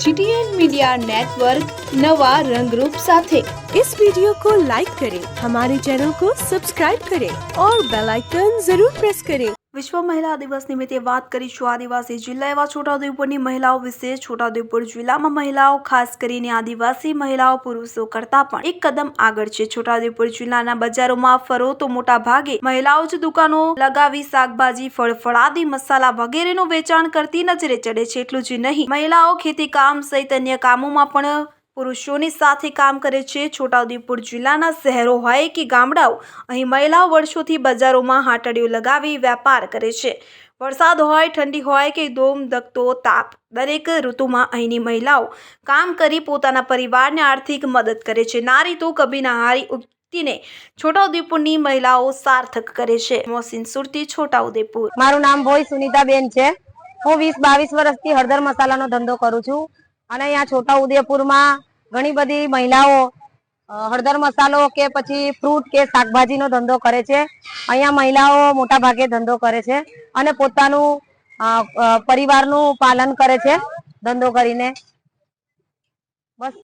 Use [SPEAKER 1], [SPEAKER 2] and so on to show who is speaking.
[SPEAKER 1] GTN media network नवा रंगरूप साथे
[SPEAKER 2] इस वीडियो को लाइक करें हमारे चैनल को सब्सक्राइब करें और बेल आइकन जरूर प्रेस करें
[SPEAKER 3] વિશ્વ મહિલા દિવસ નિમિત્તે વાત કરીશું આદિવાસી જિલ્લા એવા છોટાઉદેપુરની મહિલાઓ વિશે. છોટાઉદેપુર જિલ્લામાં મહિલાઓ, ખાસ કરીને આદિવાસી મહિલાઓ, પુરુષો કરતાં પણ એક કદમ આગળ છે. છોટાઉદેપુર જિલ્લાના બજારોમાં ફરો તો મોટા ભાગે મહિલાઓ જ દુકાનો લગાવી, શાકભાજી ફળ ફળાદી મસાલા વગેરેનું વેચાણ કરતી નજરે ચડે છે. એટલું જ નહીં, મહિલાઓ ખેતી કામ સહિત અન્ય કામોમાં પણ પુરુષોની સાથે કામ કરે છે. છોટાઉદેપુર જિલ્લાના શહેરો હોય કે ગામડાઓ, અહીં મહિલાઓ વર્ષોથી બજારોમાં હાટડીઓ લગાવી વેપાર કરે છે. વરસાદ હોય, ઠંડી હોય કે દોમ ધકતો તાપ, દરેક ઋતુમાં અહીંની મહિલાઓ કામ કરી પોતાના પરિવારને આર્થિક મદદ કરે છે. નારી તો કભી હારી ઉક્તિને છોટાઉદેપુરની મહિલાઓ સાર્થક કરે છે. મોહસિન સુરતી, છોટાઉદેપુર.
[SPEAKER 4] મારું નામ ભોઈ સુનીતાબેન છે. હું વીસ બાવીસ વર્ષથી હળદર મસાલાનો ધંધો કરું છું. અને અહીંયા છોટા ઉદયપુરમાં ઘણી બધી મહિલાઓ હળદર મસાલો કે પછી ફ્રૂટ કે શાકભાજીનો ધંધો કરે છે. અહીંયા મહિલાઓ મોટા ભાગે ધંધો કરે છે અને પોતાનું પરિવારનું પાલન કરે છે ધંધો કરીને. બસ.